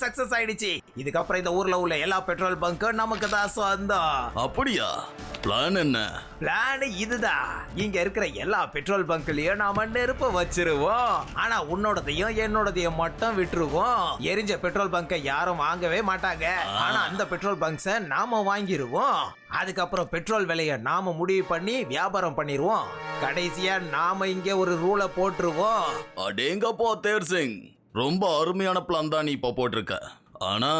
Success ஆயிடுச்சு. இதுக்கப்புறம் இந்த ஊர்ல உள்ள எல்லா பெட்ரோல் பங்கும் நமக்கு தான் சொந்தம். அப்படியா? பிளான் என்ன? பிளான் இதுதான். இங்க இருக்கிற எல்லா பெட்ரோல் பங்க்லயும் நாம நெருப்பு வச்சிருவோம். ஆனா உன்னோடதையும் என்னோடதையும் மட்டும் விட்டுருவோம். எரிஞ்ச பெட்ரோல் பங்கை யாரும் வாங்கவே மாட்டாங்க. ஆனா அந்த பெட்ரோல் பங்க்ஸ நாம வாங்கிருவோம். அதுக்கப்புறம் பெட்ரோல் விலைய நாம முடிவு பண்ணி வியாபாரம் பண்ணிடுவோம் கடைசியா நாம இங்க ஒரு ரூலை போட்டுருவோம். அடேங்கப்பா தேர் சிங் ரொம்ப அருமையான பிளான் தான் நீ இப்போ போட்டிருக்க. ஆனா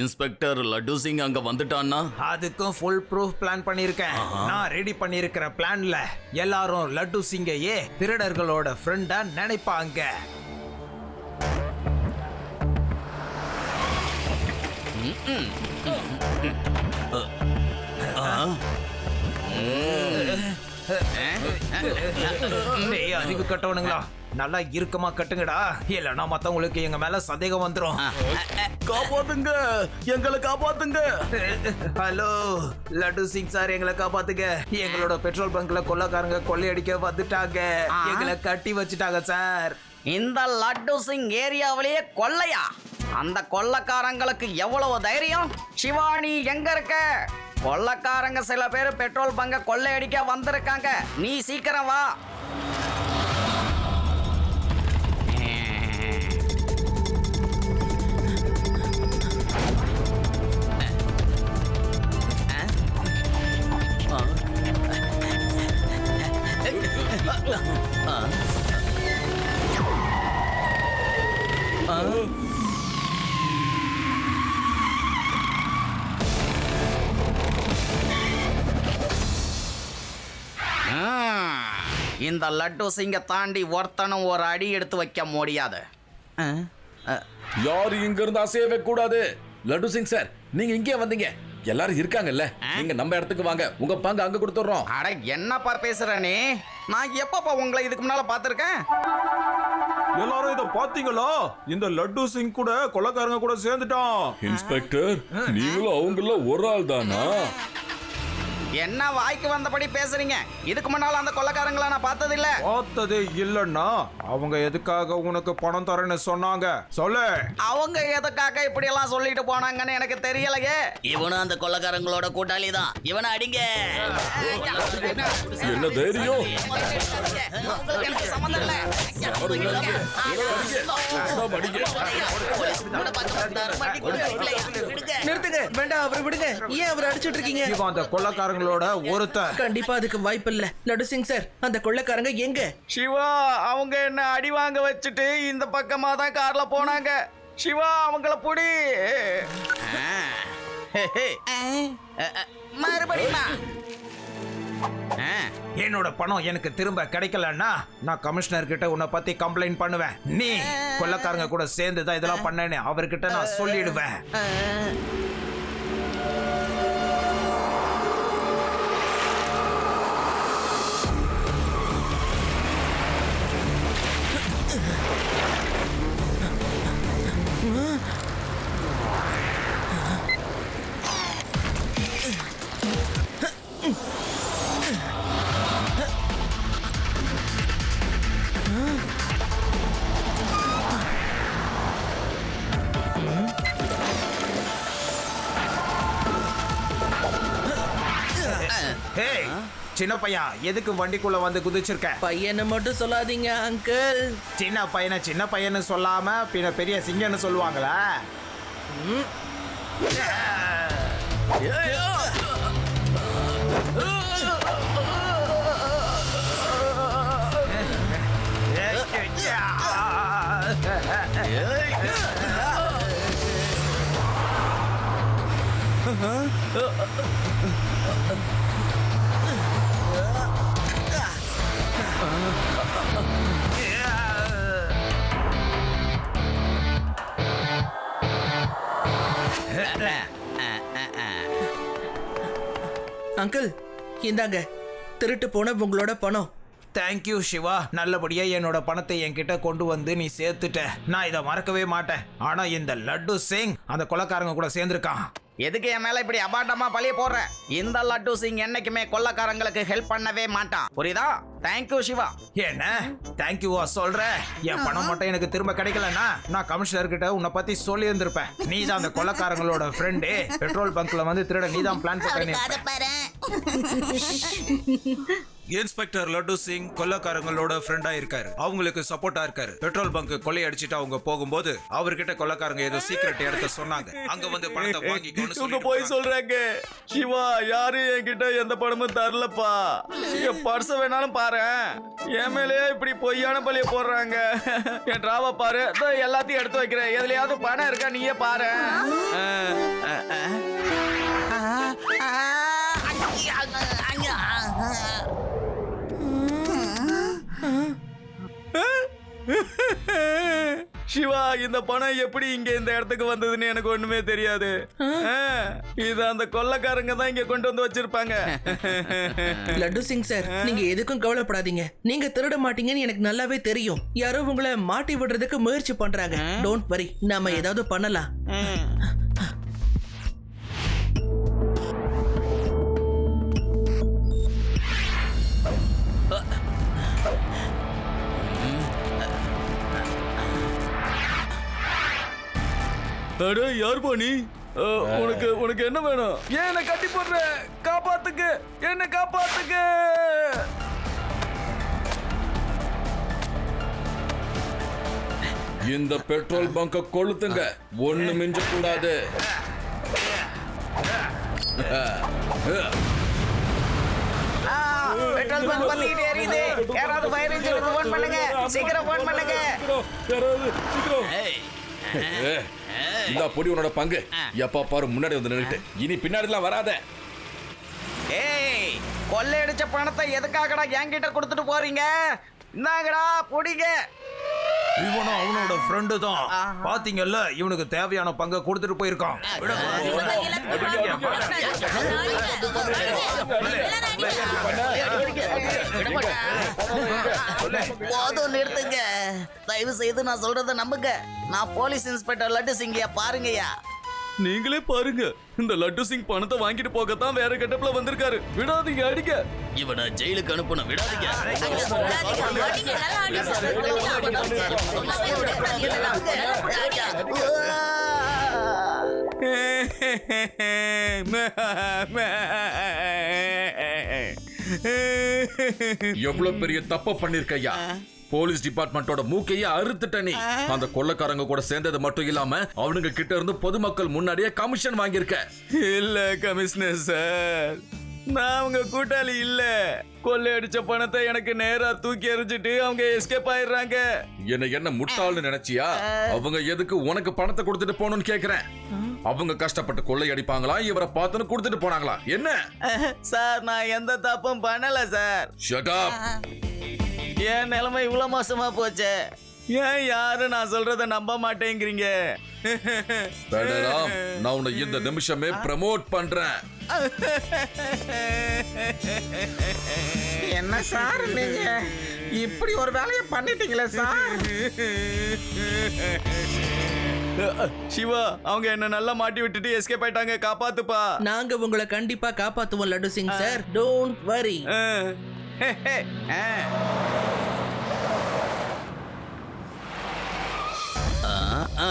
இன்ஸ்பெக்டர் லட்டு சிங் அங்க வந்துட்டான்னா? அதுக்கும் ஃபுல் ப்ரூஃப் பிளான் பண்ணியிருக்கேன் நான் ரெடி பண்ணியிருக்கிற பிளான்ல எல்லாரும் லட்டு சிங்கையே திருடர்களோட ஃப்ரெண்டா நினைப்பாங்க. டேய் அறிவு கட்டவனுங்களா? நல்லா இறுக்கமா கட்டுங்கடா. இல்லைன்னா மத்தவங்களுக்கு எங்க மேல சந்தேகம் வந்துரும். காப்பாத்துங்க. எங்களை காப்பாத்துங்க. ஹலோ லட்டு சிங் சார் எங்களை காப்பாத்துங்க. எங்களோட பெட்ரோல் பங்க்ல கொள்ளக்காரங்க கொள்ளையடிக்க வந்துட்டாங்க. எங்களை கட்டி வச்சுட்டாங்க சார். இந்த லட்டு சிங் ஏரியாவிலேயே கொள்ளையா? அந்த கொள்ளக்காரங்களுக்கு எவ்வளவு தைரியம்? சிவானி எங்க இருக்க? கொள்ளக்காரங்க சில பேர் பெட்ரோல் பங்க கொள்ளையடிக்க வந்திருக்காங்க. நீ சீக்கிரம் வா. ஆ, இந்த லட்டு சிங்க தாண்டி ஒருத்தனும் ஒரு அடி எடுத்து வைக்க முடியாது. யாரும் இங்க இருந்து அசையவே கூடாது. லட்டு சிங் சார் நீங்க இங்கே வந்தீங்க. எல்லாரும் இருக்காங்கல்ல. நீங்க நம்ம இடத்துக்கு வாங்க. உங்க பங்கு அங்க கொடுத்துறோம் அட என்னப்பா பேசுற நீ? நான் எப்பப்பா உங்களை இதுக்கு முன்னால பார்த்துருக்கேன்? எல்லாரும் இத பாத்தீங்களா இந்த லட்டு சிங் கூட கொள்ளக்காரங்க கூட சேர்ந்துட்டான். இன்ஸ்பெக்டர் நீங்களும் அவங்கள ஒரு ஆள் தானா என்ன வாய்க்கு வந்தபடி பேசுறீங்க? இதுக்கு முன்னால அந்த கொள்ளக்காரங்களை நான் பார்த்ததில்ல. பார்த்ததே இல்லன்னா அவங்க எதுக்காக உனக்கு பணம் தரேன்னு சொன்னாங்க? சொல்லு. அவங்க எதுக்காக இப்படி எல்லாம் சொல்லிட்டு போனாங்கன்னு எனக்கு தெரியலையே. இவனும் அந்த கொள்ளக்காரங்களோட கூட்டாளி தான். இவனை அடிங்க. என்ன தைரியம்? உங்களுக்கு எனக்கு சம்மந்தம் இல்ல. நிறுத்துங்க. வேண்டாம் அவரை விடுங்க. ஏன் அவரை அடிச்சிட்டு இருக்கீங்க? இவன் அந்த கொள்ளக்காரங்களோட ஒருத்தன் கண்டிப்பா அதுக்கு வாய்ப்பு இல்ல. லட்டு சிங் சார் அந்த கொள்ளைக்காரங்க எங்க? சிவா அவங்க என்ன அடி வாங்க வச்சுட்டு இந்த பக்கமா தான் கார்ல போனாங்க. சிவா அவங்கள புடி. மறுபடியுமா? என்னோட பணம் எனக்கு திரும்ப கிடைக்கலன்னா நான் கமிஷனர் கிட்ட உன்னை பத்தி கம்ப்ளைண்ட் பண்ணுவேன். நீ கொள்ளக்காரங்க கூட சேர்ந்து தான் இதெல்லாம் பண்ணேன்னு அவர்கிட்ட நான் சொல்லிடுவேன். சின்ன பையன் எதுக்கு வண்டிக்குள்ள வந்து குதிச்சிருக்க? பையனை மட்டும் சொல்லாதீங்க அங்கிள் சின்ன பையனை சின்ன பையன்னு சொல்லாம பின்ன பெரிய சிங்கன்னு சொல்லுவாங்களா? அங்கிள் இந்தாங்க. திருட்டு போன உங்களோட பணம். Thank you Siva. நல்லபடியாக என்னோட பணத்தை என்கிட்ட கொண்டு வந்து நீ சேர்த்துட்ட. நான் இதை மறக்கவே மாட்டேன். ஆனால் இந்த லட்டு சிங் அந்த கொலக்காரங்க கூட சேர்ந்துருக்கான். எதுக்கு என் மேல இப்படி அபாண்டமா பழிய போடுற? இந்த லட்டு சிங் என்னைக்குமே கொள்ளக்காரங்களுக்கு ஹெல்ப் பண்ணவே மாட்டான். புரியுதா? Thank you Siva. என்ன? தேங்க்யூவா சொல்ற? என் பணம் மட்டும் எனக்கு திரும்ப கிடைக்கலன்னா நான் கமிஷனர் கிட்ட உன்னை பத்தி சொல்லி இருந்திருப்பேன் நீ தான் அந்த கொள்ளக்காரங்களோட ஃப்ரெண்டு பெட்ரோல் பங்க்ல வந்து திருட நீ தான் பிளான் பண்ணி இன்ஸ்பெக்டர் லட்டு சிங் கொள்ளக்காரங்களோட ஃப்ரெண்டா இருக்காரு. அவங்களுக்கு சப்போர்ட்டா இருக்காரு. பெட்ரோல் பங்க் கொள்ளையடிச்சிட்டு அவங்க போகும்போது அவர்கிட்ட கொள்ளக்காரங்க ஏதோ சீக்ரெட் இடத்த சொன்னாங்க. அங்க வந்து பணத்தை சொல்லிட்டு போய். சொல்றாங்க. சிவா யாரும் என்கிட்ட எந்த பணமும் தரலப்பா? என் பர்ஸ வேணாலும் பாரு. என் மேலேயே இப்படி பொய்யான பழிய போடுறாங்க. என் டிராவ பாரு. எல்லாத்தையும் எடுத்து வைக்கிறேன். எதுலயாவது பணம் இருக்கா நீயே பாரு. சிவா இந்த பணம் எப்படி இங்க இந்த இடத்துக்கு வந்ததுன்னு எனக்கு ஒண்ணுமே தெரியாது. இது அந்த கொள்ளக்காரங்க தான் இங்க கொண்டு வந்து வச்சிருப்பாங்க. லட்டு சிங் சார் நீங்க எதுக்கும் கவலைப்படாதீங்க. நீங்க திருட மாட்டீங்கன்னு எனக்கு நல்லாவே தெரியும். யாரோ உங்களை மாட்டி விடுறதுக்கு முயற்சி பண்றாங்க. டோன்ட் வரி நாம ஏதாவது பண்ணலாம். அட யார் நீ? உனக்கு உனக்கு என்ன வேணும்? ஏன் என்ன கட்டி போடுற காப்பாத்துக்கு. என்ன காப்பாத்துக்கு. இந்த பெட்ரோல் பங்க கொளுத்துங்க. ஒண்ணு மிஞ்ச கூடாது பெட்ரோல் பங்க் வந்துகிட்டே எரியுது யாராவது ஃபயர் இன்ஜினுக்கு ஃபோன் பண்ணுங்க. சீக்கிரம் ஃபோன் பண்ணுங்க. இந்த பொடி உன்னோட பங்கு எப்பா பாரு முன்னாடி வந்து நின்னுட்டு இனி பின்னாடிலாம் வராத ஏய் கொள்ளையடிச்ச பணத்தை எதுக்காகடா என்கிட்ட கொடுத்துட்டு போறீங்க இந்தாங்கடா புடிங்க இவனும் அவனோட ஃப்ரெண்டு தான் பாத்தீங்கல்ல இவனுக்கு தேவையான பங்கை கொடுத்துட்டு போயிருக்கான் போதும் நிறுத்துங்க. தயவு செய்து நான் சொல்றத நம்புங்க. நான் போலீஸ் இன்ஸ்பெக்டர் லட்டு சிங்கியா பாருங்கய்யா. நீங்களே பாருங்க. இந்த லட்டு சிங் பணத்தை வாங்கிட்டு போகத்தான் வேற கெட்டப்ல வந்திருக்காரு. விடாதீங்க அடிக்க இவனை ஜெயிலுக்கு அனுப்பணும் விடாதீங்க. எவ்வளவு பெரிய தப்ப பண்ணிருக்கையா? போலீஸ் டிபார்ட்மெண்டோட மூக்கையே அறுத்துட்ட நீ. அந்த கொள்ளக்காரங்க கூட சேர்ந்தது மட்டும் இல்லாம அவனுங்க கிட்ட இருந்து பொதுமக்கள் முன்னாடியே கமிஷன் வாங்கியிருக்க. இல்ல கமிஷனர் சார். நான் அவங்க கூட்டாளி இல்ல. கொள்ளையடிச்ச பணத்தை எனக்கு நேரா தூக்கி எறிஞ்சிட்டு அவங்க எஸ்கேப் ஆயிடுறாங்க. என்ன என்ன முட்டாள்னு நினைச்சியா? அவங்க எதுக்கு உனக்கு பணத்தை கொடுத்துட்டு போகணும்னு கேக்குறேன்? அவங்க கஷ்டப்பட்டு கொள்ளையடிப்பாங்களா இவரை பார்த்துன்னு கொடுத்துட்டு போனாங்களா? என்ன? சார் நான் எந்த தப்பும் பண்ணல சார். Shut up. என் நிலைமை இவ்வளவு மோசமா போச்சு. ஏன் யாரும் நான் சொல்றத நம்ப மாட்டேங்கிறீங்க? நான் உன்னை இந்த நிமிஷமே ப்ரமோட் பண்றேன். என்ன சார் நீங்க? இப்படி ஒரு வேலையை பண்ணிட்டீங்களே சார்? சிவா அவங்க என்ன நல்லா மாட்டி விட்டுட்டு எஸ்கேப் ஆயிட்டாங்க. காப்பாத்துப்பா. நாங்க உங்களை கண்டிப்பா காப்பாத்துவோம் Laddu Singh sir. Don't worry ah. ஆ,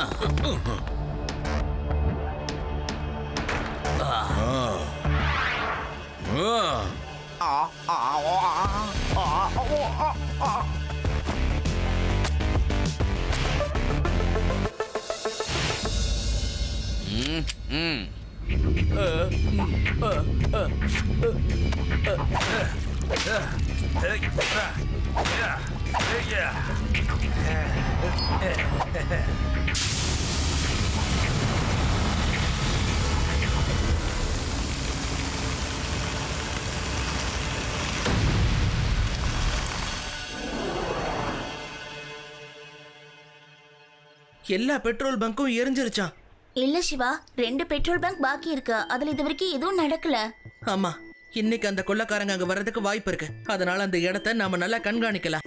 எல்லா பெட்ரோல் பங்க்கும் எரிஞ்சிருச்சான் இல்ல சிவா ரெண்டு பெட்ரோல் பங்க் பாக்கி இருக்கு. அதுல இது வரைக்கும் எதுவும் நடக்கல. ஆமா இன்னைக்கு அந்த கொள்ளக்காரங்க அங்க வர்றதுக்கு வாய்ப்பு இருக்கு. அதனால அந்த இடத்த நாம நல்லா கண்காணிக்கலாம்.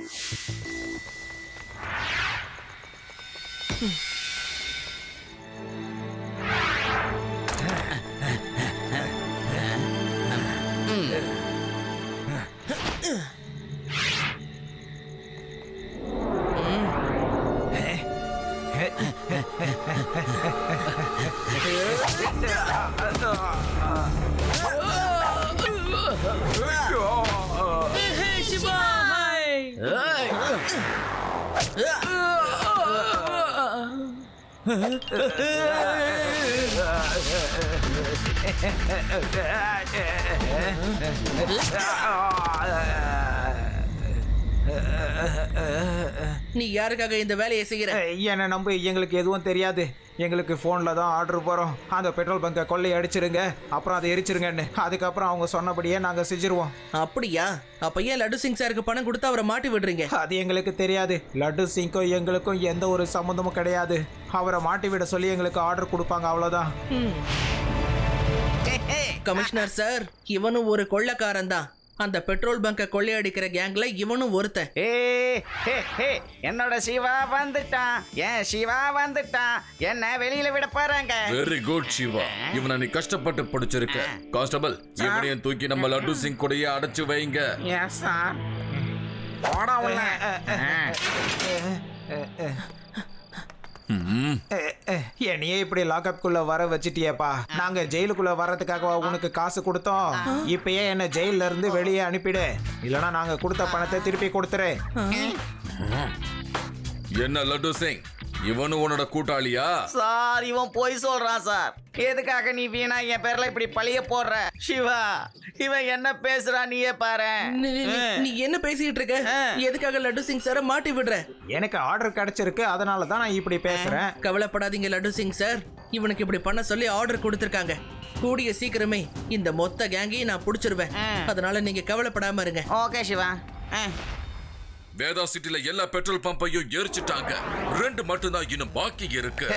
Uh, uh, uh. நீ யாருக்காக இந்த வேலையை செய்யற என்னை நம்ப எங்களுக்கு எதுவும் தெரியாது. எங்களுக்கு ஃபோனில் தான் ஆர்டர் போகிறோம் அந்த பெட்ரோல் பங்கை கொள்ளை அடிச்சிருங்க. அப்புறம் அதை எரிச்சிருங்கன்னு. அதுக்கப்புறம் அவங்க சொன்னபடியே நாங்கள் செஞ்சிருவோம். அப்படியா? அப்ப ஏன் லட்டு சிங் சாருக்கு பணம் கொடுத்து அவரை மாட்டி விடுறீங்க? அது எங்களுக்கு தெரியாது. லட்டு சிங்க்கும் எங்களுக்கும் எந்த ஒரு சம்மந்தமும் கிடையாது. அவரை மாட்டி விட சொல்லி எங்களுக்கு ஆர்டர் கொடுப்பாங்க அவ்வளோதான் கமிஷனர் சார் இவனும் ஒரு கொள்ளக்காரன் தான். அந்த பெட்ரோல் பங்கை கொள்ளையடிக்கிற கேங்ல இவனும் ஒருத்தன். ஏ ஹே ஹே என்னோட சிவா வந்துட்டான். ஏன் சிவா வந்துட்டான்? என்ன வெளியில விட போறாங்க? Very good Siva. இவனை நீ கஷ்டப்பட்டு படிச்சிருக்க. கான்ஸ்டபிள் இவனையும் தூக்கி நம்ம லட்டு சிங் கூடயே அடைச்சு வைங்க. Yes sir? போடா உள்ள என்னையே இப்படி லாக்அப்குள்ள வர வச்சிட்டியேப்பா. நாங்க ஜெயிலுக்குள்ள வர்றதுக்காக உனக்கு காசு கொடுத்தோம்? இப்பயே என்ன ஜெயில இருந்து வெளியே அனுப்பிடு. இல்லனா நாங்க கொடுத்த பணத்தை திருப்பி கொடுத்துரு என்ன லட்டு சிங்? இவனும் உன்னோட கூட்டாளியா? சார் இவன் பொய் சொல்றான் சார். எதுக்காக நீ வீணா என் பேர்ல இப்படி பழிய போடுற? சிவா இவன் என்ன பேசுறான் நீயே பாரு. நீ- என்ன பேசிட்டு இருக்க? எதுக்காக லட்டு சிங் சாரை மாட்டி விடுற? எனக்கு ஆர்டர் கிடைச்சிருக்கு அதனால தான் நான் இப்படி பேசுறேன். கவலைப்படாதீங்க லட்டு சிங் சார். இவனுக்கு இப்படி பண்ண சொல்லி ஆர்டர் கொடுத்துருக்காங்க. கூடிய சீக்கிரமே இந்த மொத்த கேங்கையும் நான் புடிச்சிருவேன். அதனால நீங்க கவலைப்படாம இருங்க. ஓகே சிவா. ஆ. வேதா சிட்டில எல்லா பெட்ரோல் பம்பையும் எரிச்சிட்டாங்க. ரெண்டு மட்டும்தான் இன்னும் பாக்கி இருக்கு.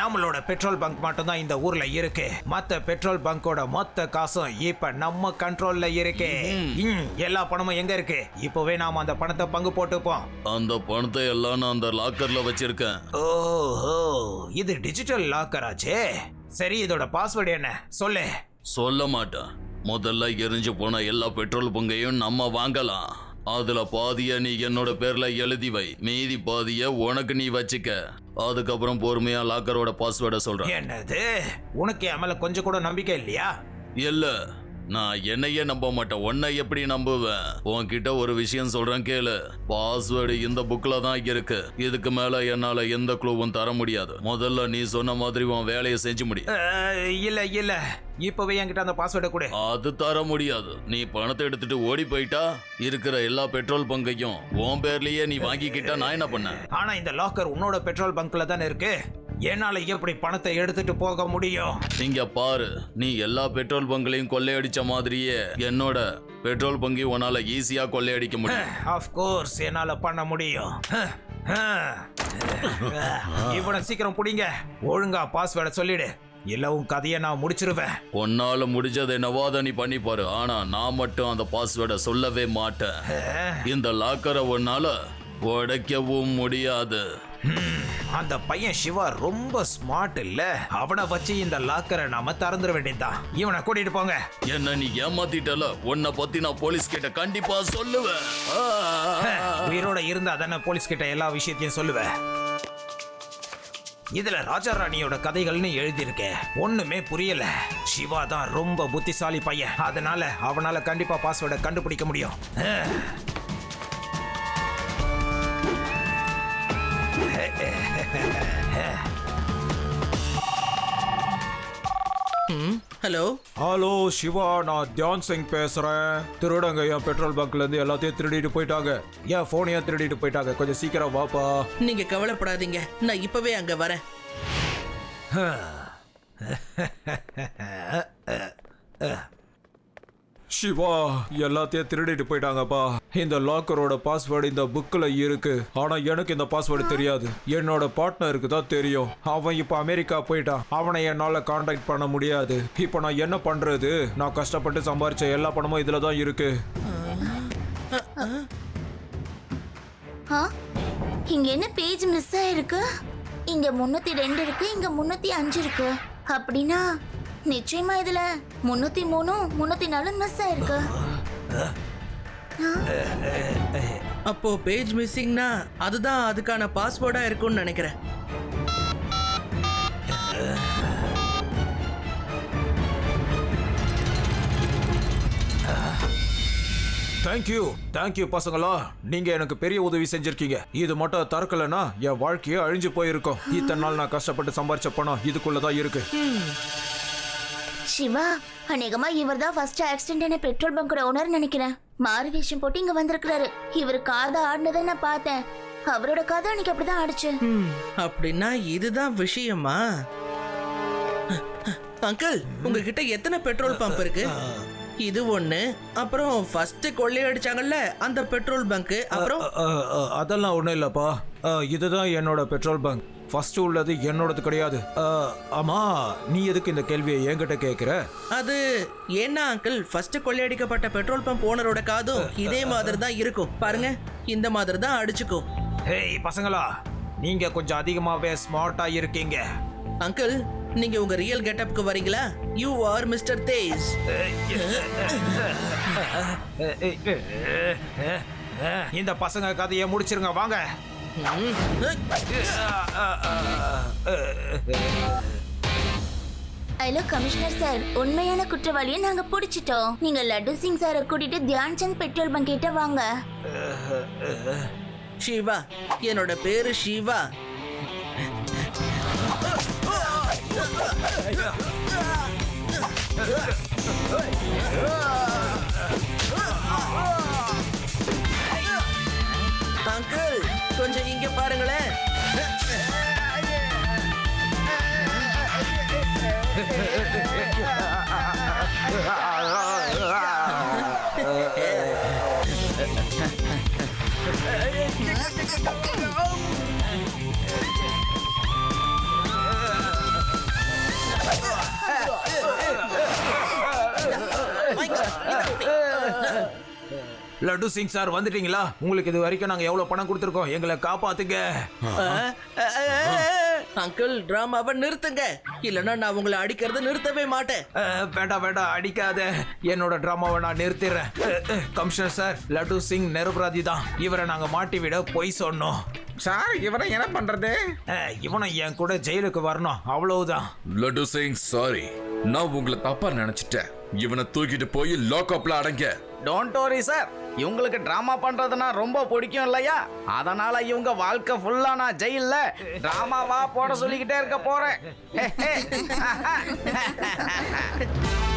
நம்மளோட பெட்ரோல் பங்க் மட்டும் தான் இந்த ஊர்ல இருக்கு. மத்த பெட்ரோல் பங்கோட மொத்த காசும் இப்ப நம்ம கண்ட்ரோல்ல இருக்கு. ம், எல்லா பணமும் எங்க இருக்கு? இப்பவே நாம அந்த பணத்தை பங்கு போட்டுப்போம். அந்த பணத்தை எல்லாம் நான் அந்த லாக்கர்ல வச்சிருக்கேன். ஓஹோ இது டிஜிட்டல் லாக்கர் ஆச்சே சரி இதோட பாஸ்வேர்டு என்ன? சொல்லு. சொல்ல மாட்டேன். முதல்ல எரிஞ்சு போன எல்லா பெட்ரோல் பங்கையும் நம்ம வாங்கலாம். அதுல பாதிய நீ என்னோட பேர்ல எழுதி வை. மீதி பாதிய உனக்கு நீ வச்சுக்க. அதுக்கப்புறம் பொறுமையா லாக்கரோட பாஸ்வேர்டை சொல்றேன். என்னது? உனக்கு என் மேல கொஞ்சம் கூட நம்பிக்கை இல்லையா? இல்ல. நான் என்னையே நம்ப மாட்டேன். உன்னை எப்படி நம்புவேன்? உன்கிட்ட ஒரு விஷயம் சொல்றேன் கேளு. பாஸ்வேர்டு இந்த புக்ல தான் இருக்கு. இதுக்கு மேல என்னால எந்த க்ளூவும் தர முடியாது. முதல்ல நீ சொன்ன மாதிரி உன் வேலையை செஞ்சு முடி. அஹ், இல்ல இல்ல. இப்பவே என்கிட்ட அந்த பாஸ்வேர்டை கொடு. அது தர முடியாது. நீ பணத்தை எடுத்துட்டு ஓடி போயிட்டா இருக்கிற எல்லா பெட்ரோல் பங்கையும் உன் பேர்லயே நீ வாங்கிக்கிட்டா நான் என்ன பண்ணேன்? ஆனா இந்த லாக்கர் உன்னோட பெட்ரோல் பங்க்ல தானே இருக்கு. என்னால எப்படி பணத்தை எடுத்துட்டு போக முடியும்? இங்க பாரு நீ எல்லா பெட்ரோல் பங்களையும் கொள்ளையடிச்ச மாதிரியே என்னோட பெட்ரோல் பங்கை உன்னால ஈஸியா கொள்ளையடிக்க முடியும். ஆஃப் கோர்ஸ் என்னால பண்ண முடியும். இவனை சீக்கிரம் புடிங்க. ஒழுங்கா பாஸ்வேர்டை சொல்லிடு. இல்ல உன் கதையை நான் முடிச்சிருவேன். உன்னால முடிஞ்சது என்னவோ அதை நீ பண்ணி பாரு. ஆனா நான் மட்டும் அந்த பாஸ்வேர்டை சொல்லவே மாட்டேன். இந்த லாக்கரை உன்னால உடைக்கவும் முடியாது. அந்த பையன் சிவா ரொம்ப ஸ்மார்ட் இல்ல. அவனை வச்சு இந்த லாக்கரை நாம திறந்துட வேண்டியதுதான் இவனை கூட்டிட்டு போங்க. என்ன நீ ஏமாத்திட்டல? உன்னை பத்தி நான் போலீஸ் கிட்ட கண்டிப்பா சொல்லுவேன். உயிரோட இருந்தா தானே போலீஸ் கிட்ட எல்லா விஷயத்தையும் சொல்லுவேன் இதுல ராஜா ராணியோட கதைகள்னு எழுதியிருக்கேன் ஒண்ணுமே புரியல. சிவா தான் ரொம்ப புத்திசாலி பையன். அதனால அவனால கண்டிப்பா பாஸ்வேர்டை கண்டுபிடிக்க முடியும். ஹலோ. ஹலோ சிவா நான் தியான் சிங் பேசுறேன். திருடங்க என் பெட்ரோல் பங்க்ல இருந்து எல்லாத்தையும் திருடிட்டு போயிட்டாங்க. என் போனையும் திருடிட்டு போயிட்டாங்க. கொஞ்சம் சீக்கிரம் வாப்பா. நீங்க கவலைப்படாதீங்க. நான் இப்பவே அங்க வரேன். சிவா எல்லாத்தையும் திருடிட்டு போயிட்டாங்கப்பா. இந்த லாக்கரோட பாஸ்வேர்டு இந்த புக்கில் இருக்கு. ஆனா எனக்கு இந்த பாஸ்வேர்டு தெரியாது. என்னோட பார்ட்னருக்கு தான் தெரியும். அவன் இப்போ அமெரிக்கா போயிட்டான். அவனை என்னால் காண்டாக்ட் பண்ண முடியாது. இப்போ நான் என்ன பண்றது? நான் கஷ்டப்பட்டு சம்பாரிச்ச எல்லா பணமும் இதில் தான் இருக்கு. இங்க என்ன பேஜ் மிஸ் ஆயிருக்கு? இங்க முன்னூத்தி ரெண்டு இருக்கு இங்க முன்னூத்தி அஞ்சு இருக்கு. அப்படின்னா நிச்சயமா இதுல முன்னூத்தி மூணும் முன்னூத்தி நாலும் மிஸ் ஆயிருக்கு. அப்போ பேஜ் மிஸ்ஸிங்னா அதுதான் அதுக்கான பாஸ்வேர்டா இருக்கும்னு நினைக்கிறேன். தேங்க்யூ தேங்க்யூ பசங்களா. நீங்க எனக்கு பெரிய உதவி செஞ்சிருக்கீங்க. இது மட்டும் திறக்கலனா என் வாழ்க்கையே அழிஞ்சு போயிருக்கும். இத்தனை நாள் நான் கஷ்டப்பட்டு சம்பாரிச்ச பணம் இதுக்குள்ளதான் இருக்கு. சிவா அநேகமா இவர் தான் ஃபர்ஸ்ட் ஆக்சிடென்ட் பெட்ரோல் பங்கோட ஓனர் நினைக்கிறேன். மாறு வேஷம் போட்டு இங்க வந்திருக்கிறாரு. இவர் கார் தான் ஆடினதை நான் பார்த்தேன். அவரோட கார் தான் அன்னைக்கு அப்படிதான் ஆடிச்சு. ம், அப்படின்னா இதுதான் விஷயமா? அங்கிள் உங்ககிட்ட எத்தனை பெட்ரோல் பம்ப் இருக்கு? இது ஒண்ணு அப்புறம் ஃபர்ஸ்ட் கொள்ளையடிச்சாங்கல்ல அந்த பெட்ரோல் பங்க் அப்புறம்? அதெல்லாம் ஒண்ணும் இல்லப்பா. இதுதான் என்னோட பெட்ரோல் பங்க் ஃபர்ஸ்ட் உள்ளது என்னோடது கிடையாது. அ, ஆமா நீ எதுக்கு இந்த கேள்வியை என்கிட்ட கேக்குற அது ஏன்னா அங்கிள் ஃபர்ஸ்ட் கொள்ளையடிக்கப்பட்ட பெட்ரோல் பம்ப் ஓனரோட காதும் இதே மாதிரி தான் இருக்கும். பாருங்க இந்த மாதிரி தான் அடிச்சுக்கும். ஹேய் பசங்களா நீங்க கொஞ்சம் அதிகமாவே ஸ்மார்ட்டா இருக்கீங்க. அங்கிள் நீங்க உங்க ரியல் கெட்டப்க்கு வரீங்களா? யூ ஆர் மிஸ்டர் தேஜ் இந்த பசங்க கதையை முடிச்சிருங்க வாங்க. Hello commissioner sir. உண்மையான குற்றவாளியை நாங்க பிடிச்சிட்டோம். நீங்க லட்டு சிங் சாரை கூட்டிட்டு தியான் சந்த் பெட்ரோல் பங்க் கிட்ட வாங்க. சிவா என்னோட பேரு சிவா அங்கிள் கொஞ்சம் இங்க பாருங்களேன். லட்டு சிங் சார் வந்துட்டீங்களா? உங்களுக்கு இது வரைக்கும் நாங்க எவ்வளவு பணம் கொடுத்துருக்கோம்? எங்களை காப்பாத்துங்க. அங்கிள் டிராமாவை நிறுத்துங்க. இல்லைன்னா நான் உங்களை அடிக்கிறத நிறுத்தவே மாட்டேன். அஹ், வேண்டாம் வேண்டாம் அடிக்காத. என்னோட டிராமாவை நான் நிறுத்திடுறேன். அஹ், அஹ், கமிஷனர் சார் லட்டு சிங் நிரபராதி தான். இவரை நாங்க மாட்டி விட பொய் சொன்னோம். சார் இவரை என்ன பண்றது? அஹ், இவனும் என் கூட ஜெயிலுக்கு வரணும். அவ்வளவுதான். லட்டு சிங் சாரி. நான் உங்களை தப்பா நினைச்சிட்டேன். இவனை தூக்கிட்டு போய் லாக்அப்ல அடங்க. டோன்ட் ஓரி சார் இவங்களுக்கு டிராமா பண்றதுனா ரொம்ப பிடிக்கும் இல்லையா? அதனால இவங்க வாழ்க்கை ஃபுல்லா நான் ஜெயில டிராமாவா போட சொல்லிக்கிட்டே இருக்க போறேன்.